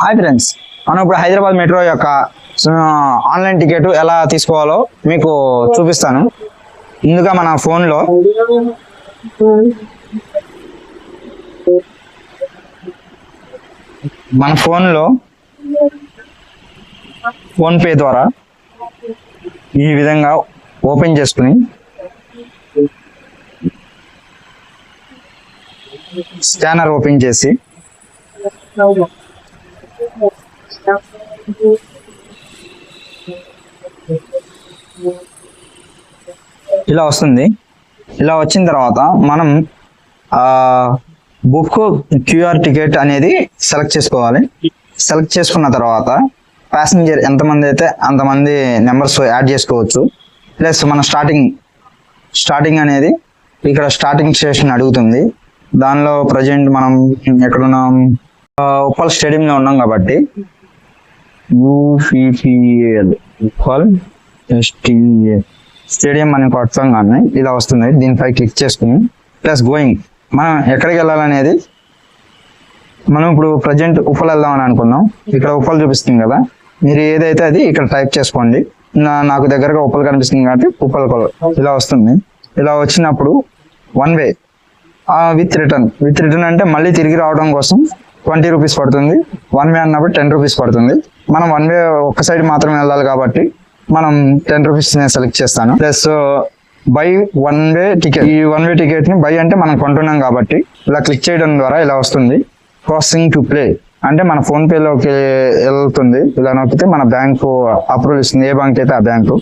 Hi friends మనం ఇప్పుడు Hyderabad metro యొక్క ఆన్లైన్ టికెట్ ఎలా తీసుకోవాలో మీకు చూపిస్తాను. ముందుగా మన ఫోన్లో మన ఫోన్లో ఫోన్పే ద్వారా ఈ విధంగా ఓపెన్ చేసుకుని స్కానర్ ఓపెన్ చేసి ఇలా వస్తుంది. ఇలా వచ్చిన తర్వాత మనం బుక్ క్యూఆర్ టికెట్ అనేది సెలెక్ట్ చేసుకోవాలి. సెలెక్ట్ చేసుకున్న తర్వాత ప్యాసింజర్ ఎంతమంది అయితే అంతమంది నెంబర్స్ యాడ్ చేసుకోవచ్చు. ప్లస్ మన స్టార్టింగ్ స్టార్టింగ్ అనేది ఇక్కడ స్టార్టింగ్ స్టేషన్ అడుగుతుంది. దానిలో ప్రజెంట్ మనం ఎక్కడున్నాం? ఉప్పల్ స్టేడియంలో ఉన్నాం కాబట్టి. యూపీపీఎల్ ఉప్పల్ ఎస్టీఏ స్టేడియం అని కొట్టంగానే ఇలా వస్తుంది. దీనిపై క్లిక్ చేసుకుని ప్లస్ గోయింగ్. మనం ఎక్కడికి వెళ్ళాలనేది మనం ఇప్పుడు ప్రజెంట్ ఉప్పల్ వెళ్దామని అనుకున్నాం. ఇక్కడ ఉప్పల్ చూపిస్తుంది కదా. మీరు ఏదైతే అది ఇక్కడ టైప్ చేసుకోండి. నా నాకు దగ్గరగా ఉప్పల్ కనిపిస్తుంది కాబట్టి ఉప్పల్ ఇలా వస్తుంది. ఇలా వచ్చినప్పుడు one way. With return. With return అంటే మళ్ళీ తిరిగి రావడం కోసం ట్వంటీ రూపీస్ పడుతుంది. వన్ వే అన్నప్పుడు టెన్ రూపీస్ పడుతుంది. మనం వన్ వే ఒక్క సైడ్ మాత్రమే వెళ్ళాలి కాబట్టి మనం టెన్ రూపీస్ నేను సెలెక్ట్ చేస్తాను. Plus buy one way ticket ఈ వన్ వే టికెట్ని బై అంటే మనం కొంటున్నాం కాబట్టి ఇలా క్లిక్ చేయడం ద్వారా ఇలా వస్తుంది. ప్రాసెసింగ్ టు ప్లే అంటే మన ఫోన్ పేలోకి వెళ్తుంది. ఇలా నొక్కితే మన బ్యాంకు అప్రూవల్ ఇస్తుంది. ఏ బ్యాంక్ అయితే ఆ బ్యాంకు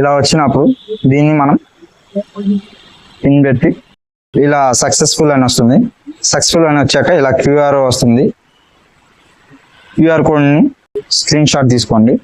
ఇలా వచ్చినప్పుడు దీన్ని మనం పిన్ పెట్టి ఇలా సక్సెస్ఫుల్ అని వస్తుంది. సక్సెస్ఫుల్ అని వచ్చాక ఇలా క్యూఆర్ వస్తుంది. క్యూఆర్ కోడ్ని స్క్రీన్ షాట్ తీసుకోండి.